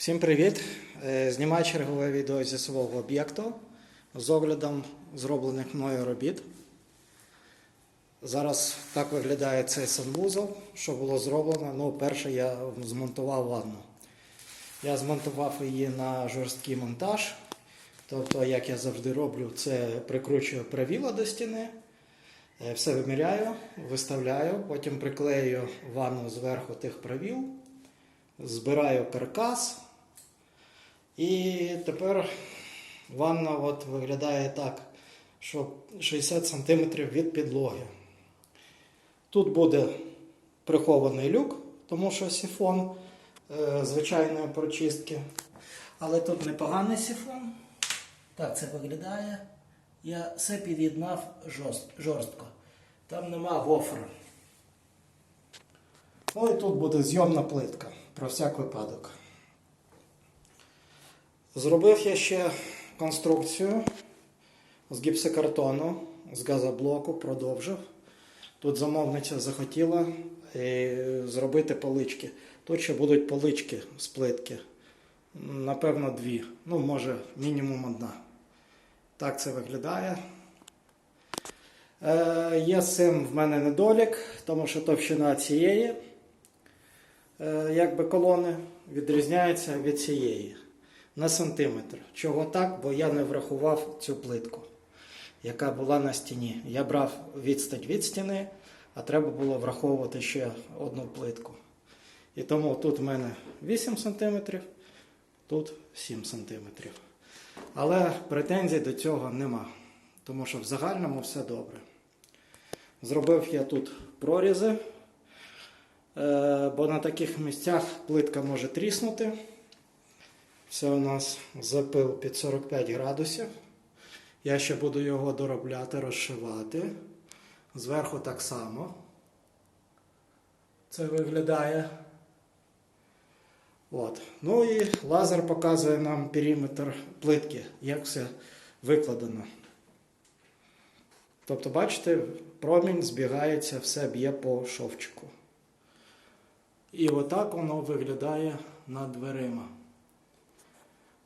Всім привіт! Е, Знімаю чергове відео зі свого об'єкту з оглядом зроблених мною робіт. Зараз так виглядає цей санвузол, що було зроблено. Ну, перше я змонтував ванну. Я змонтував її на жорсткий монтаж. Тобто, як я завжди роблю, це прикручую правіла до стіни, е, все виміряю, виставляю, потім приклею ванну зверху тих правіл, збираю каркас. І тепер ванна от виглядає так, що 60 см від підлоги. Тут буде прихований люк, тому що сифон е, звичайної прочистки. Але тут непоганий сифон. Так це виглядає. Я все під'єднав жорстко. Там нема гофра. Ну і тут буде зйомна плитка про всяк випадок. Зробив я ще конструкцію з гіпсокартону, з газоблоку, продовжив. Тут замовниця захотіла е, зробити полички. Тут ще будуть полички з плитки. Напевно, дві. Ну, може, мінімум одна. Так це виглядає. Е, є з цим в мене недолік, тому що товщина цієї е, якби колони відрізняється від цієї на сантиметр. Чого так? Бо я не врахував цю плитку, яка була на стіні. Я брав відстань від стіни, а треба було враховувати ще одну плитку. І тому тут в мене 8 см, тут 7 см. Але претензій до цього нема, тому що в загальному все добре. Зробив я тут прорізи, е, бо на таких місцях плитка може тріснути. Це у нас запил під 45 градусів. Я ще буду його доробляти, розшивати. Зверху так само. Це виглядає. От. Ну і лазер показує нам периметр плитки, як все викладено. Тобто, бачите, промінь збігається, все б'є по шовчику. І отак воно виглядає над дверима.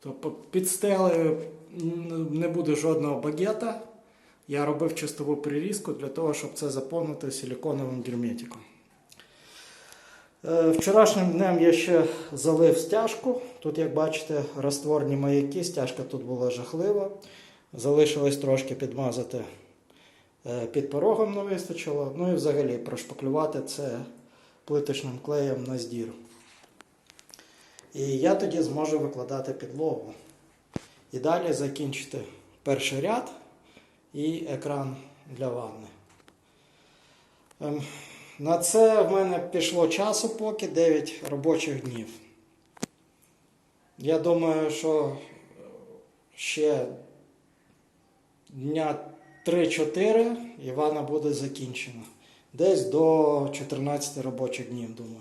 Тобто під стелею не буде жодного багета. Я робив чистову прирізку для того, щоб це заповнити силіконовим герметиком. Е, Вчорашнім днем я ще залив стяжку. Тут, як бачите, розтворні маяки, стяжка тут була жахлива. Залишилось трошки підмазати е, під порогом не вистачило. Ну і взагалі прошпаклювати це плиточним клеєм на здір. І я тоді зможу викладати підлогу. І далі закінчити перший ряд і екран для ванни. Ем, На це в мене пішло часу поки 9 робочих днів. Я думаю, що ще дня 3-4 і ванна буде закінчена. Десь до 14 робочих днів, думаю.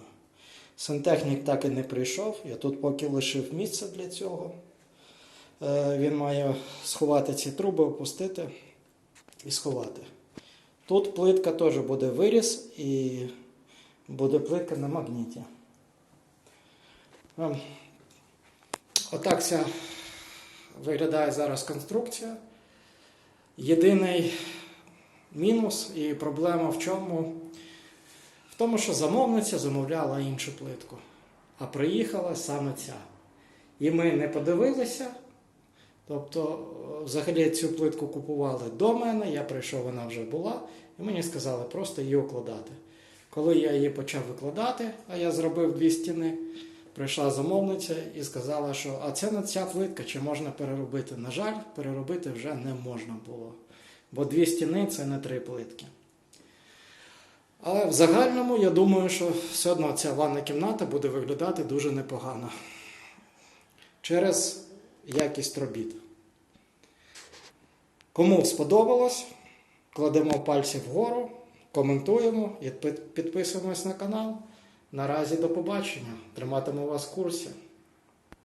Сантехнік так і не прийшов. Я тут поки лишив місце для цього. Е, Він має сховати ці труби, опустити і сховати. Тут плитка теж буде виріс і буде плитка на магніті. Ем, Отак ця виглядає зараз конструкція. Єдиний мінус і проблема в чому? Тому, що замовниця замовляла іншу плитку, а приїхала саме ця. І ми не подивилися. Тобто, е, взагалі цю плитку купували до мене, я прийшов, вона вже була, і мені сказали просто її укладати. Коли я її почав викладати, а я зробив дві стіни, прийшла замовниця і сказала, що а це не ця плитка, чи можна переробити. На жаль, переробити вже не можна було. Бо дві стіни це не три плитки. Але в загальному я думаю, що все одно ця ванна кімната буде виглядати дуже непогано через якість робіт. Кому сподобалось, кладемо пальці вгору, коментуємо і підписуємось на канал. Наразі до побачення. Триматиму вас в курсі.